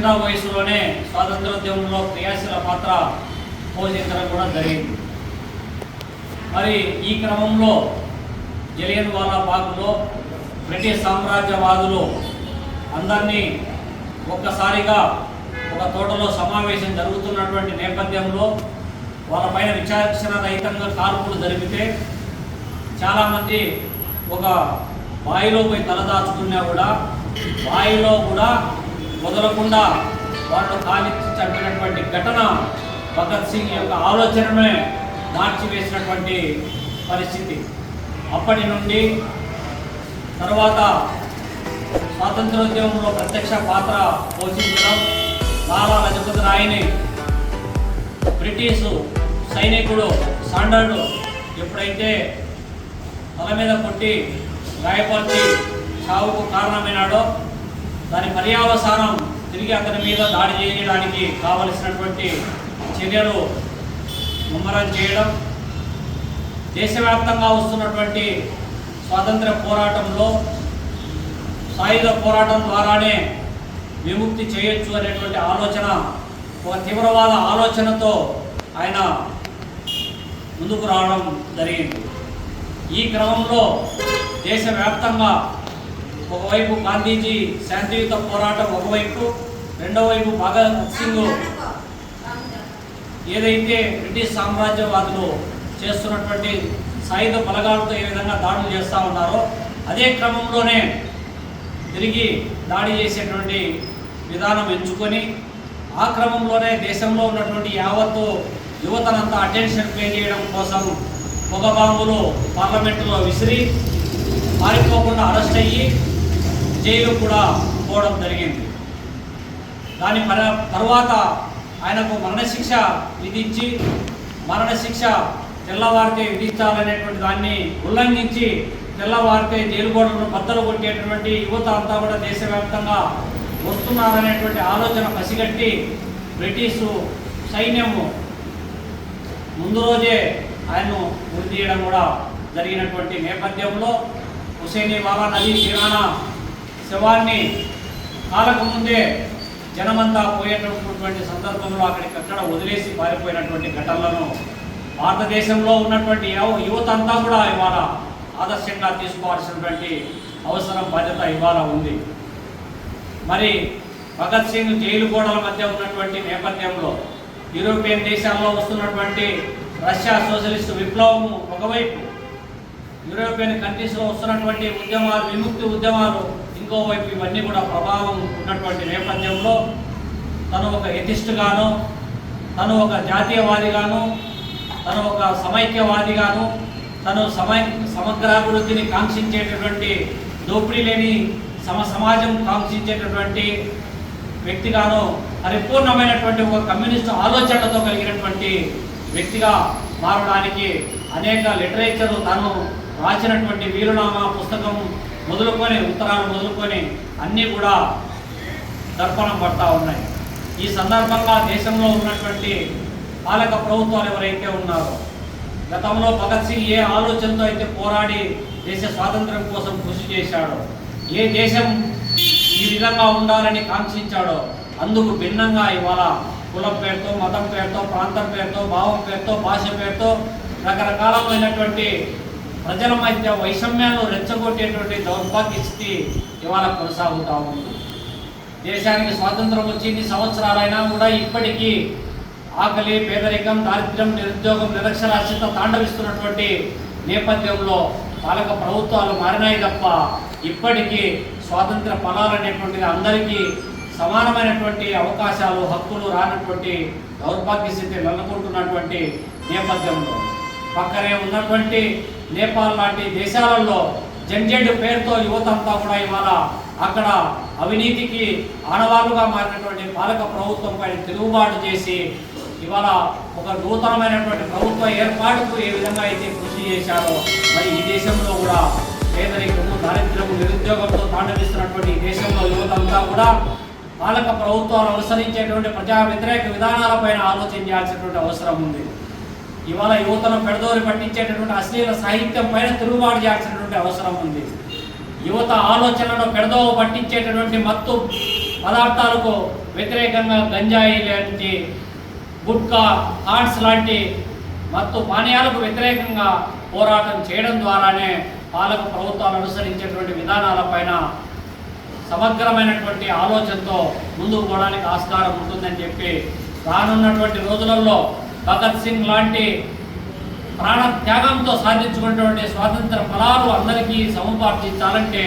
చిన్న వయసులోనే స్వాతంత్రోద్యమంలో క్రియాశీల పాత్ర పోషించడం కూడా జరిగింది. మరి ఈ క్రమంలో జలియన్ వాలా బాగ్లో బ్రిటిష్ సామ్రాజ్యవాదులు అందరినీ ఒక్కసారిగా ఒక తోటలో సమావేశం జరుగుతున్నటువంటి నేపథ్యంలో వాళ్ళపైన విచారణ రహితంగా కాల్పులు జరిపితే చాలామంది ఒక బావిలో పోయి తలదాచుకున్నా కూడా బావిలో కూడా వదలకుండా వాళ్ళు కాలిచ్చి చంపినటువంటి ఘటన భగత్ సింగ్ యొక్క ఆలోచననే మార్చివేసినటువంటి పరిస్థితి. అప్పటి నుండి తర్వాత స్వాతంత్రోద్యమంలో ప్రత్యక్ష పాత్ర పోషించడం లాలా లజపతి రాయిని బ్రిటిషు సైనికుడు సాండర్డు ఎప్పుడైతే తల మీద కొట్టి గాయపరిచి చావుకు కారణమైనాడో దాని పర్యావసారం తిరిగి అతని మీద దాడి చేయడానికి కావలసినటువంటి చర్యలు ముమ్మరం చేయడం దేశవ్యాప్తంగా వస్తున్నటువంటి స్వాతంత్ర పోరాటంలో సాయుధ పోరాటం ద్వారానే విముక్తి చేయొచ్చు అనేటువంటి ఆలోచన ఒక తీవ్రవాద ఆలోచనతో ఆయన ముందుకు రావడం జరిగింది. ఈ క్రమంలో దేశవ్యాప్తంగా ఒకవైపు గాంధీజీ శాంతియుత పోరాటం ఒకవైపు రెండో వైపు భగత్ సింగ్ ఏదైతే బ్రిటిష్ సామ్రాజ్యవాదులు చేస్తున్నటువంటి సాయుధ బలగాలతో ఏ విధంగా దాడులు చేస్తూ ఉన్నారో అదే క్రమంలోనే తిరిగి దాడి చేసేటువంటి విధానం ఎంచుకొని ఆ క్రమంలోనే దేశంలో ఉన్నటువంటి యావత్తు యువతనంతా అటెన్షన్ పే చేయడం కోసం పొగ బాంబులు పార్లమెంటులో విసిరి పారిపోకుండా అరెస్ట్ అయ్యి జైలు కూడా పోవడం జరిగింది. దాని పర తర్వాత ఆయనకు మరణశిక్ష విధించి మరణశిక్ష తెల్లవారితే విధించాలనేటువంటి దాన్ని ఉల్లంఘించి తెల్లవారితే జైలు గోడలను బద్దలు కొట్టేటటువంటి యువత అంతా కూడా దేశవ్యాప్తంగా వస్తున్నారనేటువంటి ఆలోచన పసిగట్టి బ్రిటిషు సైన్యము ముందు రోజే ఆయన్ను ఉరి తీయడం కూడా జరిగినటువంటి నేపథ్యంలో హుసేని బాబా నదీ తీరాన శవాన్ని కాలకు ముందే జనమంతా పోయేటటువంటి సందర్భంలో అక్కడికక్కడ వదిలేసి పారిపోయినటువంటి ఘటనలను భారతదేశంలో ఉన్నటువంటి యువత అంతా కూడా ఇవాళ ఆదర్శంగా తీసుకోవాల్సినటువంటి అవసరం బాధ్యత ఇవాళ ఉంది. మరి భగత్ సింగ్ జైలు గోడల మధ్య ఉన్నటువంటి నేపథ్యంలో యూరోపియన్ దేశాల్లో వస్తున్నటువంటి రష్యా సోషలిస్ట్ విప్లవం ఒకవైపు యూరోపియన్ కంట్రీస్లో వస్తున్నటువంటి ఉద్యమాలు విముక్తి ఉద్యమాలు ఇంకోవైపు ఇవన్నీ కూడా ప్రభావం ఉన్నటువంటి నేపథ్యంలో తను ఒక ఎథిస్ట్గాను తను ఒక జాతీయవాదిగాను తను ఒక సమైక్యవాదిగాను తను సమై సమగ్రాభివృద్ధిని కాంక్షించేటటువంటి దోపిడీ లేని సమ సమాజం కాంక్షించేటటువంటి వ్యక్తిగాను పరిపూర్ణమైనటువంటి ఒక కమ్యూనిస్ట్ ఆలోచనలతో కలిగినటువంటి వ్యక్తిగా మారడానికి అనేక లిటరేచర్ తాను రాసినటువంటి వీరునామా పుస్తకం మొదలుకొని ఉత్తరాలు మొదలుకొని అన్నీ కూడా దర్పణం పడతా ఉన్నాయి. ఈ సందర్భంగా దేశంలో ఉన్నటువంటి పాలక ప్రభుత్వాలు ఎవరైతే ఉన్నారో గతంలో భగత్ సింగ్ ఏ ఆలోచనతో అయితే పోరాడి దేశ స్వాతంత్రం కోసం కృషి చేశాడో ఏ దేశం ఈ విధంగా ఉండాలని కాంక్షించాడో అందుకు భిన్నంగా ఇవాళ కులం పేరుతో మతం పేరుతో ప్రాంతం పేరుతో భావం పేరుతో భాష పేరుతో రకరకాలమైనటువంటి ప్రజల మధ్య వైషమ్యాలు రెచ్చగొట్టేటువంటి దౌర్భాగ్య స్థితి ఇవాళ కొనసాగుతూ ఉంది. దేశానికి స్వాతంత్రం వచ్చి ఇన్ని సంవత్సరాలైనా కూడా ఇప్పటికీ ఆకలి పేదరికం దారిద్ర్యం నిరుద్యోగం నిరక్షరాస్యత తాండవిస్తున్నటువంటి నేపథ్యంలో పాలక ప్రభుత్వాలు మారినాయి తప్ప ఇప్పటికీ స్వాతంత్ర ఫలాలు అనేటువంటిది అందరికీ సమానమైనటువంటి అవకాశాలు హక్కులు రానటువంటి దౌర్భాగ్య స్థితి నెలకొంటున్నటువంటి నేపథ్యంలో. పక్కనే ఉన్నటువంటి నేపాల్ లాంటి దేశాలలో జంజెడ్ పేరుతో యువత అంతా కూడా ఇవాళ అక్కడ అవినీతికి ఆనవాళ్ళుగా మారినటువంటి పాలక ప్రభుత్వం పైన తిరుగుబాటు చేసి ఇవాళ ఒక నూతనమైనటువంటి ప్రభుత్వ ఏర్పాటుకు ఏ విధంగా అయితే కృషి చేశారో మరి ఈ దేశంలో కూడా పేదరికము దారిద్ర్యము నిరుద్యోగంతో తాండవిస్తున్నటువంటి ఈ దేశంలో యువత అంతా కూడా పాలక ప్రభుత్వాలు అనుసరించేటువంటి ప్రజా వ్యతిరేక విధానాలపైన ఆలోచన చేయాల్సినటువంటి అవసరం ఉంది. ఇవాళ యువతను పెడదోరి పట్టించేటటువంటి అశ్లీల సాహిత్యం పైన తిరుగుబాటు చేయాల్సినటువంటి అవసరం ఉంది. యువత ఆలోచనను పెడదోవ పట్టించేటటువంటి మత్తు పదార్థాలకు వ్యతిరేకంగా గంజాయి లాంటి గుట్కా హార్ట్స్ లాంటి మత్తు పానీయాలకు వ్యతిరేకంగా పోరాటం చేయడం ద్వారానే పాలక ప్రభుత్వాలు అనుసరించేటువంటి విధానాలపైన సమగ్రమైనటువంటి ఆలోచనతో ముందుకు పోవడానికి ఆస్కారం ఉంటుందని చెప్పి రానున్నటువంటి రోజులలో భగత్ సింగ్ లాంటి ప్రాణ త్యాగంతో సాధించుకున్నటువంటి స్వాతంత్ర ఫలాలు అందరికీ సముపార్జించాలంటే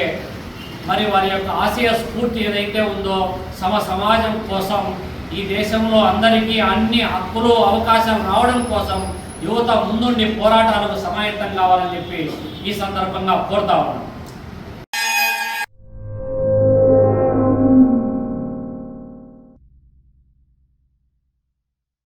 మరి వారి యొక్క ఆశయ స్ఫూర్తి ఏదైతే ఉందో సమ సమాజం కోసం ఈ దేశంలో అందరికీ అన్ని హక్కులు అవకాశాలు రావడం కోసం యువత ముందుండి పోరాటాలకు సమాయత్తం కావాలని చెప్పి ఈ సందర్భంగా కోరుతా ఉన్నాం.